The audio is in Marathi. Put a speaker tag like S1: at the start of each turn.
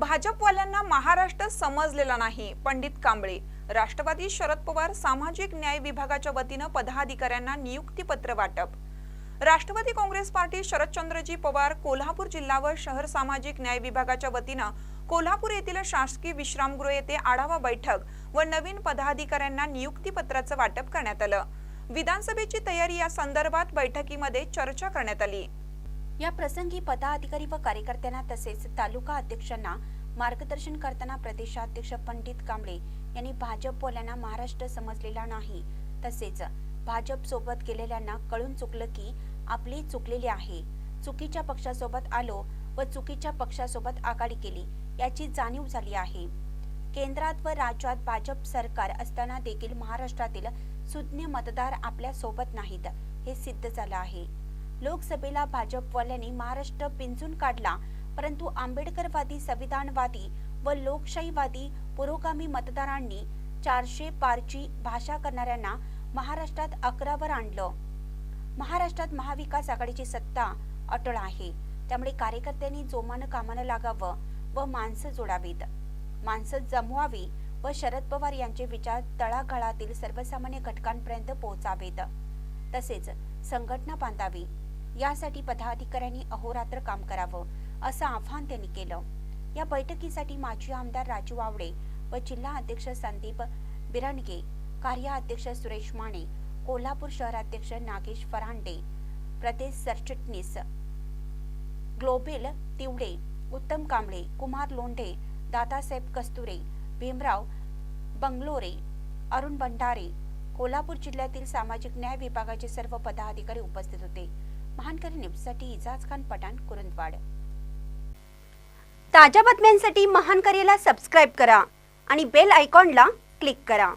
S1: भाजपवाल्यांना महाराष्ट्र समजलेला नाही. पंडित कांबळे. राष्ट्रवादी शरद पवार सामाजिक न्याय विभागाच्या वतीनं पदाधिकाऱ्यांना नियुक्तीपत्र वाटप. राष्ट्रवादी काँग्रेस पार्टी शरदचंद्रजी पवार कोल्हापूर जिल्हा व शहर सामाजिक न्याय विभागाच्या वतीनं कोल्हापूर येथील शासकीय विश्रामगृह येथे आढावा बैठक व नवीन पदाधिकाऱ्यांना नियुक्तीपत्राचं वाटप करण्यात आलं. विधानसभेची तयारी या संदर्भात बैठकीमध्ये चर्चा करण्यात आली.
S2: या प्रसंगी पदाधिकारी व कार्यकर्त्यांना तसेच तालुका अध्यक्षांना मार्गदर्शन करताना प्रदेशाध्यक्ष पंडित कांबळे यांनी भाजपवाल्यांना महाराष्ट्र समजलेला नाही. तसेच भाजप सोबत गेलेल्यांना कळून चुकलं की आपली चुकलेली आहे. चुकीच्या पक्षासोबत आलो व चुकीच्या पक्षासोबत आघाडी केली याची जाणीव झाली आहे. केंद्रात व राज्यात भाजप सरकार असताना देखील महाराष्ट्रातील सुज्ञ मतदार आपल्यासोबत नाहीत हे सिद्ध झालं आहे. लोकसभेला भाजपवाल्यांनी महाराष्ट्र पिंजून काढला. परंतु आंबेडकरवादी संविधानवादी व लोकशाहीवादी पुरोगामी मतदारांनी चारशे पारची भाषा करणाऱ्यांना महाराष्ट्रात अकरावर आणलं. महाराष्ट्रात महाविकास आघाडीची सत्ता अटळ आहे. त्यामुळे कार्यकर्त्यांनी जोमानं कामानं लागावं व माणसं जोडावीत. माणसं जमवावी व शरद पवार यांचे विचार तळागाळातील सर्वसामान्य घटकांपर्यंत पोहोचावेत. तसेच संघटना बांधावी. यासाठी पदाधिकाऱ्यांनी अहोरात्र काम करावं असं आव्हान त्यांनी केलं. या बैठकीसाठी माजी आमदार राजू आवडे व जिल्हा अध्यक्ष संदीप बिरणगे कार्याध्यक्ष सुरेश माने कोल्हापूर शहराध्यक्ष नागेश फरांडे प्रदेश सरचिटणीस ग्लोबेल तिवडे उत्तम कांबळे कुमार लोंढे दादासाहेब कस्तुरे भीमराव बंगलोरे अरुण भंडारे कोल्हापूर जिल्ह्यातील सामाजिक न्याय विभागाचे सर्व पदाधिकारी उपस्थित होते. महानकरी न्यूजसाठी इजाज खान पठाण कुरुंदवाड. ताज्या बातम्यांसाठी महानकरीला सबस्क्राईब करा आणि बेल आयकॉनला क्लिक करा.